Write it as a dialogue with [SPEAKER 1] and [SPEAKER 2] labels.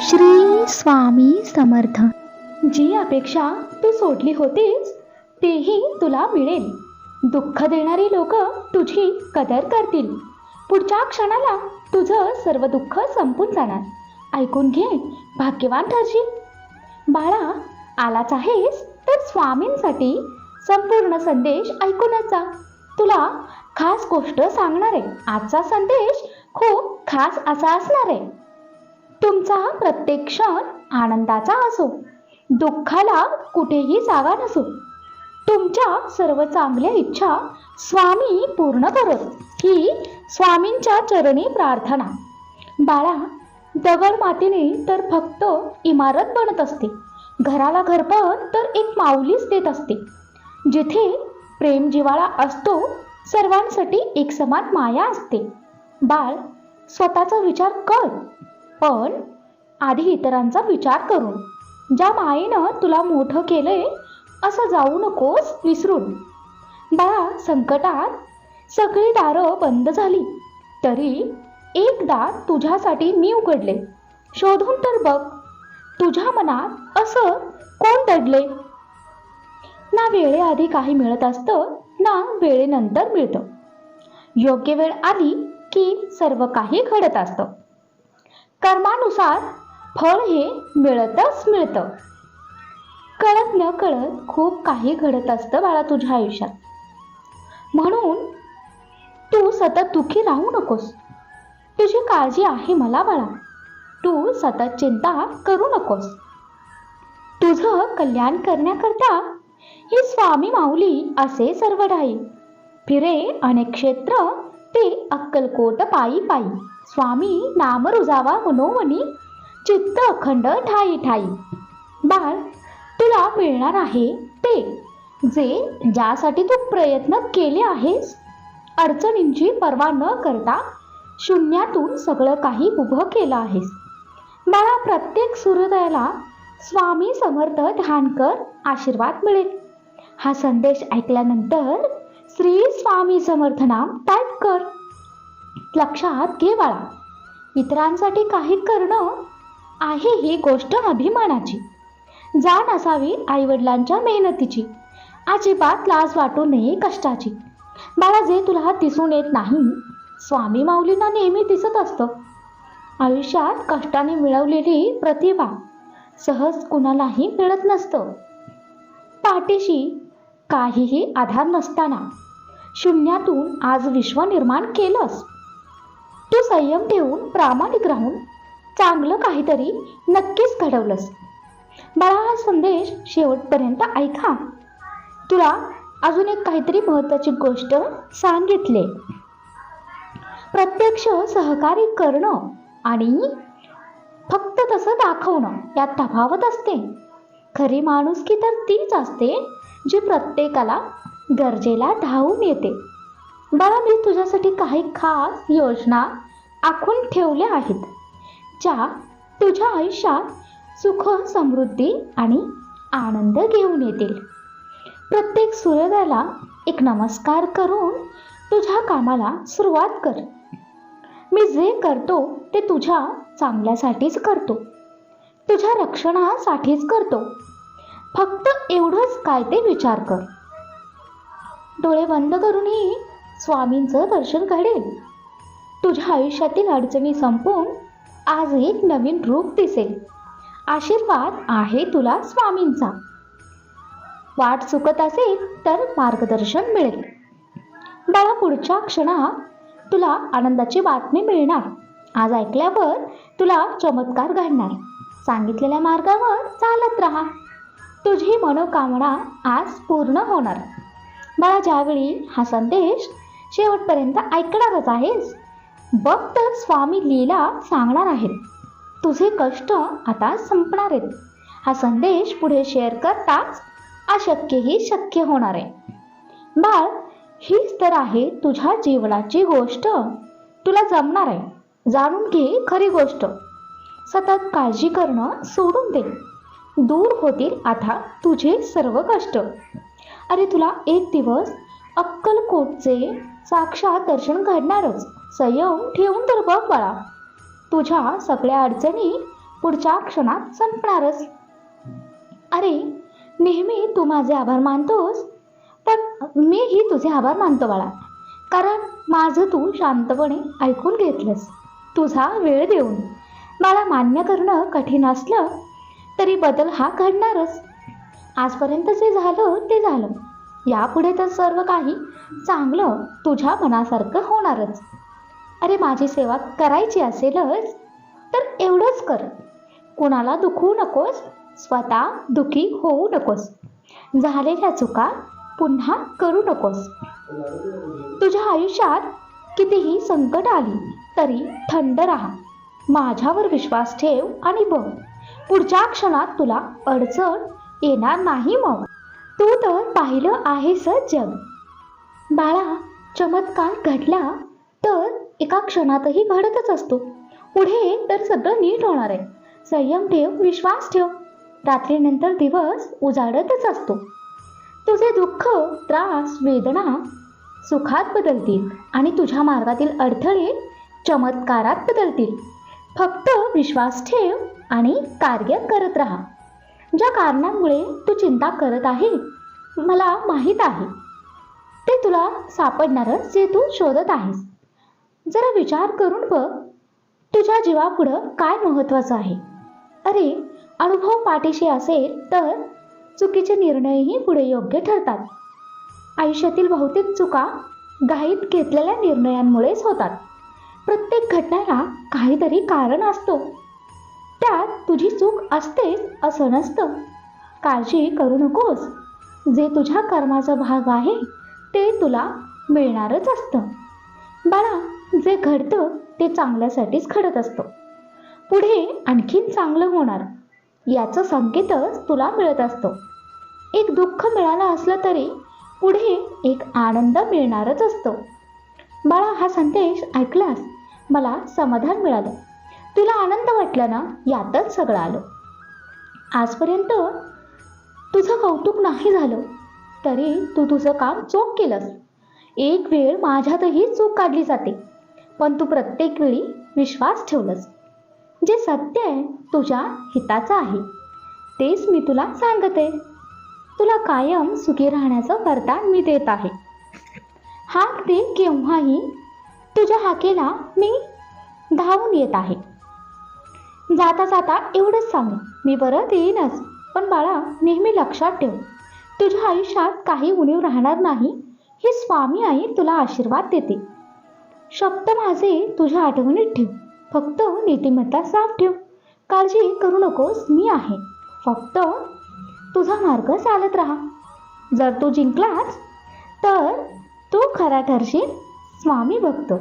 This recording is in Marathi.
[SPEAKER 1] श्री स्वामी समर्थ.
[SPEAKER 2] जी अपेक्षा तू सोडली होतीस तेही तुला मिळेल. दुःख देणारी लोक तुझी कदर करतील. पुढच्या क्षणाला तुझं सर्व दुःख संपून जाणार. ऐकून घे भाग्यवान ठरशील. बाळा आलाच आहेस तर स्वामींसाठी संपूर्ण संदेश ऐकूनच जा. तुला खास गोष्ट सांगणार आहे आजचा संदेश खूप खास असा असणार. आहे तुमचा प्रत्येक क्षण आनंदाचा असो दुःखाला कुठेही जागा नसो. तुमच्या सर्व चांगल्या इच्छा स्वामी पूर्ण करत ही स्वामींच्या चरणी प्रार्थना. बाळा दगड मातीने तर फक्त इमारत बनत असते घराला घरपण तर एक माऊलीच देत असते. जिथे प्रेम जिवाळा असतो सर्वांसाठी एक समान माया असते. बाळ स्वतःचा विचार कर. पण आधी इतरांचा विचार करून. ज्या मायेनं तुला मोठं केलंय असं जाऊ नकोस विसरून. बाळा संकटात सगळी दारं बंद झाली. तरी एक दार तुझ्यासाठी मी उघडले. शोधून तर बघ तुझ्या मनात असं कोण दडले? ना वेळेआधी काही मिळत असतं ना वेळेनंतर मिळतं. योग्य वेळ आली की सर्व काही घडत असतं. कर्मानुसार फळ हे मिळतच मिळतं. कळत न कळत खूप काही घडत असतं बाळा तुझ्या आयुष्यात. म्हणून तू सतत दुखी राहू नकोस. तुझी काळजी आहे मला बाळा. तू सतत चिंता करू नकोस. तुझं कल्याण करण्याकरता ही स्वामी माऊली असे सर्व ढाई फिरे अनेक क्षेत्र ते अक्कलकोट पायी पायी. स्वामी नाम रुजावा मनोमनी चित्त अखंड ठाई ठाई. बाळ तुला मिळणार आहे ते जे ज्यासाठी तू प्रयत्न केले आहेस. अडचणींची पर्वा न करता शून्यातून सगळं काही उभं केलं आहेस. बाळा प्रत्येक सूर्योदयाला स्वामी समर्थ ध्यानकर आशीर्वाद मिळेल. हा संदेश ऐकल्यानंतर श्री स्वामी समर्थ नाम टाईप कर. लक्षात घे बाळा. इतरांसाठी काही करणं आहे ही गोष्ट अभिमानाची. जाण असावी आईवडिलांच्या मेहनतीची. अजिबात लाज वाटू नये कष्टाची. बाळा जे तुला दिसून येत नाही स्वामी माऊलींना नेहमी दिसत असतं. आयुष्यात कष्टाने मिळवलेली प्रतिभा सहज कुणालाही मिळत नसतं. पाठीशी काहीही आधार नसताना शून्यातून आज विश्व निर्माण केलंस. तू संयम ठेवून प्रामाणिक राहून चांगलं काहीतरी नक्कीच घडवलंस. बाळा हा संदेश शेवटपर्यंत ऐका. तुला अजून एक काहीतरी महत्त्वाची गोष्ट सांगितले. प्रत्यक्ष सहकार्य करणं आणि फक्त तसं दाखवणं यात तफावत असते. खरी माणुसकी तर तीच असते जी प्रत्येकाला गरजेला धावून येते. बाळा मी तुझ्यासाठी काही खास योजना आखून ठेवल्या आहेत ज्या तुझ्या आयुष्यात सुख समृद्धी आणि आनंद घेऊन येतील. प्रत्येक सूर्योदयाला एक नमस्कार करून तुझ्या कामाला सुरुवात कर. मी जे करतो ते तुझ्या चांगल्यासाठीच करतो. तुझ्या रक्षणासाठीच करतो. फक्त एवढंच काय ते विचार कर. डोळे बंद करूनही स्वामींचं दर्शन घडेल. तुझ्या आयुष्यातील अडचणी संपून आज एक नवीन रूप दिसेल. आशीर्वाद आहे तुला स्वामींचा. वाट चुकत असेल तर मार्गदर्शन मिळेल. बाळा पुढच्या क्षणात तुला आनंदाची बातमी मिळणार. आज ऐकल्यावर तुला चमत्कार घडणार. सांगितलेल्या मार्गावर चालत राहा. तुझी मनोकामना आज पूर्ण होणार. बाळा ज्यावेळी हा संदेश शेवटपर्यंत ऐकणारच आहेस. बघ तर स्वामी लीला सांगणार आहेत. तुझे कष्ट आता संपणार आहेत. हा संदेश पुढे शेअर करताच अशक्यही शक्य होणार आहे. बाळ हीच तर आहे तुझ्या जीवनाची गोष्ट. तुला जमणार आहे. जाणून घे खरी गोष्ट. सतत काळजी करणं सोडून दे. दूर होतील आता तुझे सर्व कष्ट. अरे तुला एक दिवस अक्कलकोटचे साक्षात दर्शन घडणारच. संयम ठेवून तर बघ बाळा. तुझ्या सगळ्या अडचणी पुढच्या क्षणात संपणारच. अरे नेहमी तू माझे आभार मानतोस? पण मीही तुझे आभार मानतो बाळा. कारण माझं तू शांतपणे ऐकून घेतलंस. तुझा वेळ देऊन. मला मान्य करणं कठीण असलं तरी बदल हा घडणारच. आजपर्यंत जे झालं ते झालं. यापुढे तर सर्व काही चांगलं तुझ्या मनासारखं होणारच. अरे माझी सेवा करायची असेलच तर एवढंच कर. कुणाला दुखवू नकोस स्वतः दुखी होऊ नकोस. झालेल्या चुका पुन्हा करू नकोस. तुझ्या आयुष्यात कितीही संकट आली तरी थंड राहा. माझ्यावर विश्वास ठेव आणि बघ पुढच्या क्षणात तुला अडचण येणार नाही मग. तू तर पाहिलं आहेसच जग. बाळा चमत्कार घडला तर एका क्षणातही घडतच असतो. पुढे तर सगळं नीट होणार आहे. संयम ठेव विश्वास ठेव. रात्रीनंतर दिवस उजाडतच असतो. तुझे दुःख त्रास वेदना सुखात बदलतील आणि तुझ्या मार्गातील अडथळे चमत्कारात बदलतील. फक्त विश्वास ठेव आणि कार्य करत राहा. ज्या कारणांमुळे तू चिंता करत आहे मला माहीत आहे. ते तुला सापडणारच जे तू शोधत आहेस. जरा विचार करून बघ तुझ्या जीवापुढं काय महत्त्वाचं आहे? अरे अनुभव पाठीशी असेल तर चुकीचे निर्णयही पुढे योग्य ठरतात. आयुष्यातील बहुतेक चुका घाईत घेतलेल्या निर्णयांमुळेच होतात. प्रत्येक घटनेला काहीतरी कारण असतो. त्यात तुझी चूक असतेच असं नसतं. काळजी करू नकोस. जे तुझ्या कर्माचा भाग आहे ते तुला मिळणारच असतं. बाळा जे घडतं ते चांगल्यासाठीच घडत असतं. पुढे आणखीन चांगलं होणार. याचं संकेतच तुला मिळत असतो. एक दुःख मिळालं असलं तरी पुढे एक आनंद मिळणारच असतो. बाळा हा संदेश ऐकलास? मला समाधान मिळालं. तुला आनंद वाटला ना? यातच सगळं आलं. आजपर्यंत तुझं कौतुक नाही झालं. तरी तू तुझं काम चोख केलंस. एक वेळ माझ्यातही चूक काढली जाते पण तू प्रत्येक वेळी विश्वास ठेवलंस. जे सत्य आहे तुझ्या हिताचं आहे. तेच मी तुला सांगते. तुला कायम सुखी राहण्याचं वरदान मी देत आहे. हाक दे केव्हाही तुझ्या हाकेला मी धावून येत आहे. जाता जाता एवढंच सांग मी परत येईनच पण बाळा नेहमी लक्षात ठेव. तुझ्या आयुष्यात काही उणीव राहणार नाही. हे स्वामी आई तुला आशीर्वाद देते. शब्द माझे तुझ्या आठवणीत ठेव. फक्त नीतिमत्ता साफ ठेव. काळजी करू नकोस मी आहे. फक्त तुझा मार्ग चालत राहा. जर तू जिंकलास तर तू खरा ठरशील स्वामी भक्त.